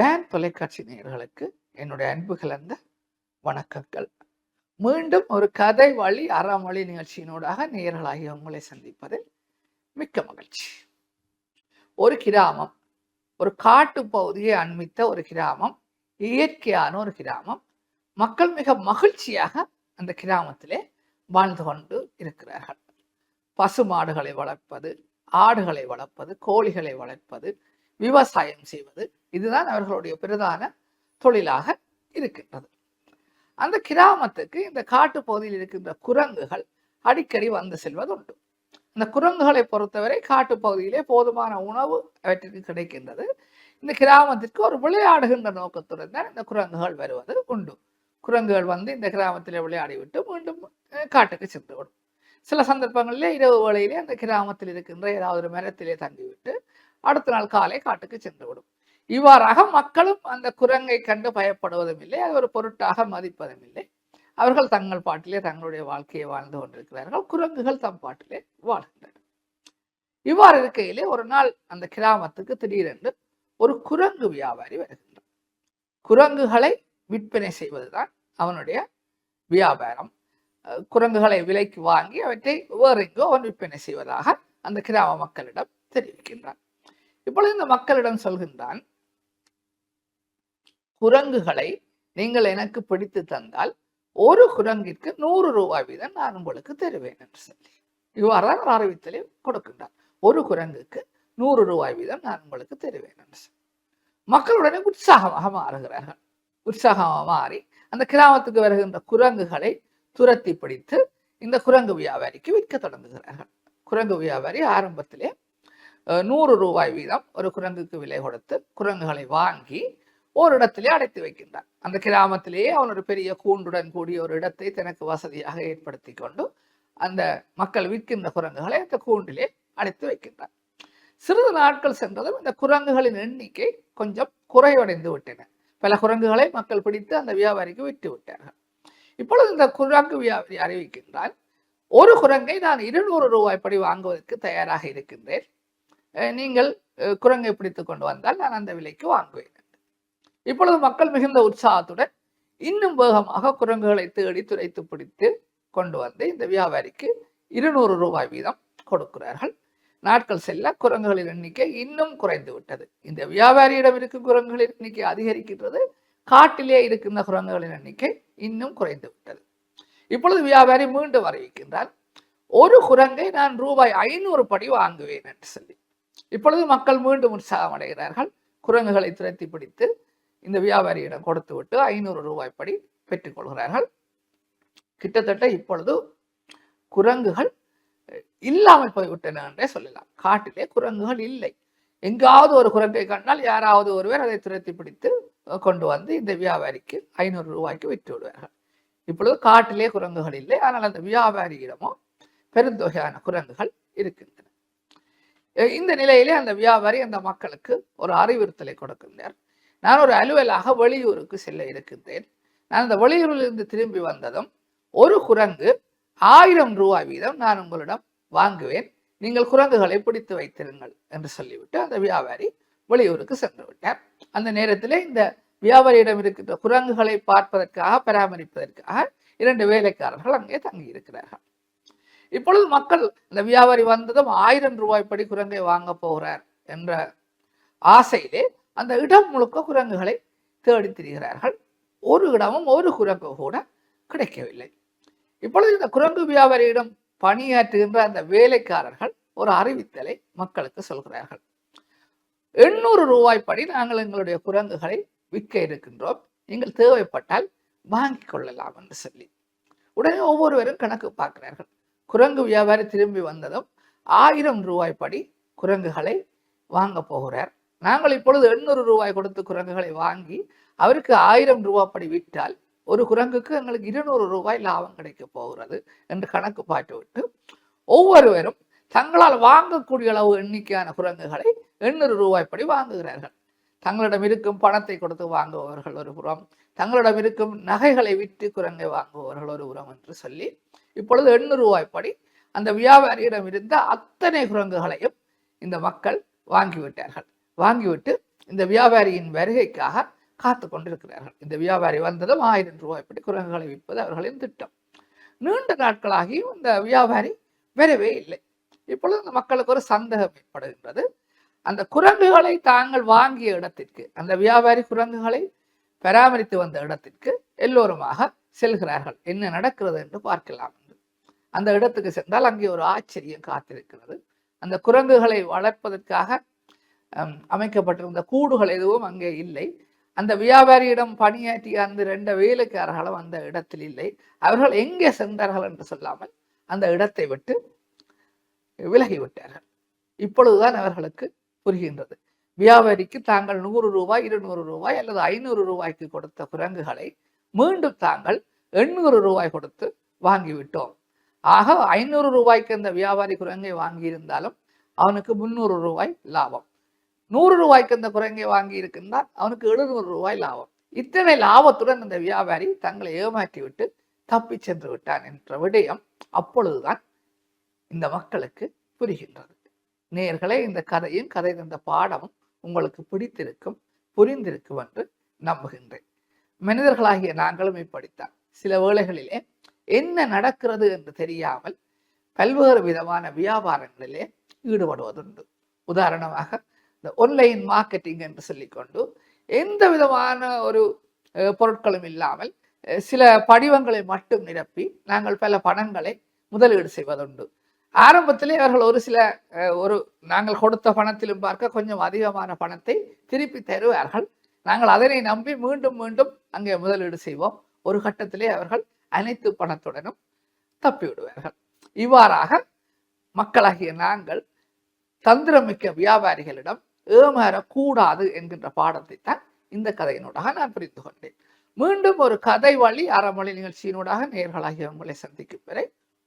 Tan தொலைக்காட்சி நேயர்களுக்கு என்னுடைய அன்பு கலந்த வணக்கங்கள். மீண்டும் ஒரு கதை வழி அறமொழி நிகழ்ச்சியினூடாக நேயர்களாகி உங்களை சந்திப்பதில் மிக்க மகிழ்ச்சி. ஒரு கிராமம் ஒரு காட்டு பகுதியை அண்மித்த ஒரு கிராமம் இயற்கையான ஒரு கிராமம். மக்கள் மிக மகிழ்ச்சியாக அந்த கிராமத்திலே வாழ்ந்து கொண்டு இருக்கிறார்கள். பசு மாடுகளை வளர்ப்பது ஆடுகளை வளர்ப்பது கோழிகளை வளர்ப்பது விவசாயம் செய்வது இதுதான் அவர்களுடைய பிரதான தொழிலாக இருக்கின்றது. அந்த கிராமத்துக்கு இந்த காட்டு பகுதியில் இருக்கின்ற குரங்குகள் அடிக்கடி வந்து செல்வது உண்டு அந்த குரங்குகளை பொறுத்தவரை காட்டு பகுதியிலே போதுமான உணவு அவற்றிற்கு கிடைக்கின்றது. இந்த கிராமத்திற்கு ஒரு விளையாடுகின்ற நோக்கத்துடன் தான் இந்த குரங்குகள் வருவது உண்டு. குரங்குகள் வந்து இந்த கிராமத்தில் விளையாடி விட்டு மீண்டும் காட்டுக்கு சென்று விடும். சில சந்தர்ப்பங்களிலே இரவு வேளையிலே அந்த கிராமத்தில் இருக்கின்ற ஏதாவது ஒரு மரத்திலே தங்கிவிட்டு அடுத்த நாள் காலை காட்டுக்கு சென்று விடும். இவ்வாறாக மக்களும் அந்த குரங்கை கண்டு பயப்படுவதும் இல்லை அது ஒரு பொருட்டாக மதிப்பதும் இல்லை. அவர்கள் தங்கள் பாட்டிலே தங்களுடைய வாழ்க்கையை வாழ்ந்து கொண்டிருக்கிறார்கள். குரங்குகள் தம் பாட்டிலே வாழ்கின்றன. இவ்வாறு இருக்கையிலே ஒரு நாள் அந்த கிராமத்துக்கு திடீரென்று ஒரு குரங்கு வியாபாரி வருகின்றான். குரங்குகளை விற்பனை செய்வதுதான் அவனுடைய வியாபாரம். குரங்குகளை விலைக்கு வாங்கி அவற்றை வேறு எங்கோ அவன் விற்பனை செய்வதாக அந்த கிராம மக்களிடம் தெரிவிக்கின்றான். இப்பொழுது இந்த மக்களிடம் சொல்கின்றான் குரங்குகளை நீங்கள் எனக்கு பிடித்து தந்தால் ஒரு குரங்கிற்கு நூறு ரூபாய் வீதம் நான் உங்களுக்கு தருவேன் என்று சொல்லி. இவ்வாறான ஒரு அறிவித்தலை கொடுக்கின்றார் ஒரு குரங்குக்கு நூறு ரூபாய் வீதம் நான் உங்களுக்கு தருவேன் என்று சொல்லி. மக்களுடனே உற்சாகமாக மாறுகிறார்கள். உற்சாகமாக மாறி அந்த கிராமத்துக்கு வருகின்ற குரங்குகளை துரத்தி பிடித்து இந்த குரங்கு வியாபாரிக்கு விற்க தொடங்குகிறார்கள். குரங்கு வியாபாரி ஆரம்பத்திலே நூறு ரூபாய் வீதம் ஒரு குரங்குக்கு விலை கொடுத்து குரங்குகளை வாங்கி ஒரு இடத்திலே அடைத்து வைக்கின்றான். அந்த கிராமத்திலேயே அவன் ஒரு பெரிய கூண்டுடன் கூடிய ஒரு இடத்தை தனக்கு வசதியாக ஏற்படுத்தி கொண்டு அந்த மக்கள் விற்கின்ற குரங்குகளை அந்த கூண்டிலே அடைத்து வைக்கின்றான். சிறிது நாட்கள் சென்றதும் இந்த குரங்குகளின் எண்ணிக்கை கொஞ்சம் குறைவடைந்து விட்டன. பல குரங்குகளை மக்கள் பிடித்து அந்த வியாபாரிக்கு விட்டு விட்டார்கள். இப்பொழுது இந்த குரங்கு வியாபாரி அறிவிக்கின்றான் ஒரு குரங்கை நான் இருநூறு ரூபாய் படி வாங்குவதற்கு தயாராக இருக்கின்றேன். நீங்கள் குரங்கை பிடித்து கொண்டு வந்தால் நான் அந்த விலைக்கு வாங்குவேன் இப்பொழுது மக்கள் மிகுந்த உற்சாகத்துடன் இன்னும் வேகமாக குரங்குகளை தேடி துரைத்து பிடித்து கொண்டு வந்து இந்த வியாபாரிக்கு இருநூறு ரூபாய் வீதம் கொடுக்கிறார்கள். நாட்கள் செல்ல குரங்குகளின் எண்ணிக்கை இன்னும் குறைந்து விட்டது. இந்த வியாபாரியிடம் இருக்கும் குரங்குகளின் எண்ணிக்கை அதிகரிக்கின்றது. காட்டிலே இருக்கின்ற குரங்குகளின் எண்ணிக்கை இன்னும் குறைந்து விட்டது. இப்பொழுது வியாபாரி மீண்டும் அறிவிக்கின்றார் ஒரு குரங்கை நான் ரூபாய் ஐநூறு படி வாங்குவேன் என்று சொல்லி. இப்பொழுது மக்கள் மீண்டும் உற்சாகம் அடைகிறார்கள். குரங்குகளை துரத்தி பிடித்து இந்த வியாபாரியிடம் கொடுத்து விட்டு ஐநூறு ரூபாய் படி பெற்றுக்கொள்கிறார்கள் கிட்டத்தட்ட இப்பொழுது குரங்குகள் இல்லாமல் போய்விட்டன என்றே சொல்லலாம். காட்டிலே குரங்குகள் இல்லை. எங்காவது ஒரு குரங்கை கண்டால் யாராவது ஒருவர் அதை துரத்தி பிடித்து கொண்டு வந்து இந்த வியாபாரிக்கு ஐநூறு ரூபாய்க்கு விற்று விடுவார்கள். இப்பொழுது காட்டிலே குரங்குகள் இல்லை. ஆனால் அந்த வியாபாரியிடமோ பெருந்தொகையான குரங்குகள் இருக்கின்றன. இந்த நிலையிலே அந்த வியாபாரி அந்த மக்களுக்கு ஒரு அறிவுறுத்தலை கொடுக்கின்றார். நான் ஒரு அலுவலாக வெளியூருக்கு செல்ல இருக்கின்றேன். நான் அந்த வெளியூரிலிருந்து திரும்பி வந்ததும் ஒரு குரங்கு ஆயிரம் ரூபாய் வீதம் நான் உங்களிடம் வாங்குவேன். நீங்கள் குரங்குகளை பிடித்து வைத்திருங்கள் என்று சொல்லிவிட்டு அந்த வியாபாரி வெளியூருக்கு சென்று விட்டார். அந்த நேரத்திலே இந்த வியாபாரியிடம் இருக்கின்ற குரங்குகளை பார்ப்பதற்காக பராமரிப்பதற்காக இரண்டு வேலைக்காரர்கள் அங்கே தங்கி இருக்கிறார்கள் இப்பொழுது மக்கள் இந்த வியாபாரி வந்ததும் ஆயிரம் ரூபாய் படி குரங்கை வாங்க போகிறார் என்ற ஆசையிலே அந்த இடம் முழுக்க குரங்குகளை தேடித் திரிகிறார்கள். ஒரு இடமும் ஒரு குரங்கு கூட கிடைக்கவில்லை. இப்பொழுது இந்த குரங்கு வியாபாரியிடம் பணியாற்றுகின்ற அந்த வேலைக்காரர்கள் ஒரு அறிவித்தலை மக்களுக்கு சொல்கிறார்கள். எண்ணூறு ரூபாய் படி நாங்கள் எங்களுடைய குரங்குகளை விற்க இருக்கின்றோம். நீங்கள் தேவைப்பட்டால் வாங்கிக் கொள்ளலாம் என்று சொல்லி உடனே ஒவ்வொருவரும் கணக்கு பார்க்கிறார்கள். குரங்கு வியாபாரி திரும்பி வந்ததும் ஆயிரம் ரூபாய் படி குரங்குகளை வாங்க போகிறார். நாங்கள் இப்பொழுது எண்ணூறு ரூபாய் கொடுத்து குரங்குகளை வாங்கி அவருக்கு ஆயிரம் ரூபாய் படி விற்றால் ஒரு குரங்குக்கு எங்களுக்கு இருநூறு ரூபாய் லாபம் கிடைக்க போகிறது என்று கணக்கு பார்த்துவிட்டு ஒவ்வொருவரும் தங்களால் வாங்கக்கூடிய அளவு எண்ணிக்கையான குரங்குகளை எண்ணூறு ரூபாய் படி வாங்குகிறார்கள். தங்களிடம் இருக்கும் பணத்தை கொடுத்து வாங்குபவர்கள் ஒரு புறம் தங்களிடம் இருக்கும் நகைகளை விற்று குரங்கை வாங்குபவர்கள் ஒரு புறம் என்று சொல்லி இப்பொழுது எண்ணூறு ரூபாய் படி அந்த வியாபாரியிடம் இருந்த அத்தனை குரங்குகளையும் இந்த மக்கள் வாங்கிவிட்டார்கள். வாங்கிவிட்டு இந்த வியாபாரியின் வருகைக்காக காத்து கொண்டிருக்கிறார்கள். இந்த வியாபாரி வந்ததும் ஆயிரம் ரூபாய் படி குரங்குகளை விற்பது அவர்களின் திட்டம். நீண்ட நாட்களாகியும் இந்த வியாபாரி வரவே இல்லை. இப்பொழுது இந்த மக்களுக்கு ஒரு சந்தேகம் ஏற்படுகின்றது. அந்த குரங்குகளை தாங்கள் வாங்கிய இடத்திற்கு அந்த வியாபாரி குரங்குகளை பராமரித்து வந்த இடத்திற்கு எல்லோருமாக செல்கிறார்கள். என்ன நடக்கிறது என்று பார்க்கலாம். என்று அந்த இடத்துக்கு சென்றால் அங்கே ஒரு ஆச்சரியம் காத்திருக்கிறது. அந்த குரங்குகளை வளர்ப்பதற்காக ஹம், அமைக்கப்பட்டிருந்த கூடுகள் எதுவும் அங்கே இல்லை. அந்த வியாபாரியிடம் பணியாற்றிய அந்த ரெண்டு வேலைக்காரர்களும் அந்த இடத்தில் இல்லை. அவர்கள் எங்கே சென்றார்கள் என்று சொல்லாமல் அந்த இடத்தை விட்டு விலகிவிட்டார்கள். இப்பொழுதுதான் அவர்களுக்கு புரிகின்றது. வியாபாரிக்கு தாங்கள் நூறு ரூபாய் இருநூறு ரூபாய் அல்லது ஐநூறு ரூபாய்க்கு கொடுத்த குரங்குகளை மீண்டும் தாங்கள் எண்ணூறு ரூபாய் கொடுத்து வாங்கிவிட்டோம். ஆக ஐநூறு ரூபாய்க்கு அந்த வியாபாரி குரங்கை வாங்கியிருந்தாலும் அவனுக்கு முந்நூறு ரூபாய் லாபம். நூறு ரூபாய்க்கு அந்த குரங்கை வாங்கி இருக்கின்றால் அவனுக்கு எழுநூறு ரூபாய் லாபம். இத்தனை லாபத்துடன் அந்த வியாபாரி தங்களை ஏமாற்றிவிட்டு தப்பிச் தப்பி சென்று விட்டான் என்ற விடயம் அப்பொழுதுதான் இந்த மக்களுக்கு புரிகின்றது. நேர்களே இந்த கதையும் கதை தந்த பாடமும் உங்களுக்கு பிடித்திருக்கும் புரிந்திருக்கும் என்று நம்புகின்றேன். மனிதர்களாகிய நாங்களும் இப்படித்தான். சில வேளைகளிலே என்ன நடக்கிறது என்று தெரியாமல் பல்வேறு விதமான வியாபாரங்களிலே ஈடுபடுவதுண்டு. உதாரணமாக இந்த ஒன்லைன் மார்க்கெட்டிங் என்று சொல்லிக்கொண்டு எந்த விதமான ஒரு பொருட்களும் இல்லாமல் சில படிவங்களை மட்டும் நிரப்பி நாங்கள் பல பணங்களை முதலீடு செய்வதுண்டு. ஆரம்பத்திலே அவர்கள் ஒரு சில ஒரு நாங்கள் கொடுத்த பணத்திலும் பார்க்க கொஞ்சம் அதிகமான பணத்தை திருப்பி தருவார்கள். நாங்கள் அதனை நம்பி மீண்டும் மீண்டும் அங்கே முதலீடு செய்வோம். ஒரு கட்டத்திலே அவர்கள் அனைத்து பணத்துடனும் தப்பிவிடுவார்கள். இவ்வாறாக மக்களாகிய நாங்கள் தந்திரமிக்க வியாபாரிகளிடம் ஏமாறக்கூடாது என்கின்ற பாடத்தை தான் இந்த கதையினூடாக நான் புரிந்து கொண்டேன். மீண்டும் ஒரு கதை வழி அறமொழி நிகழ்ச்சியினூடாக நேர்களாகிய உங்களை சந்திக்கும் வரை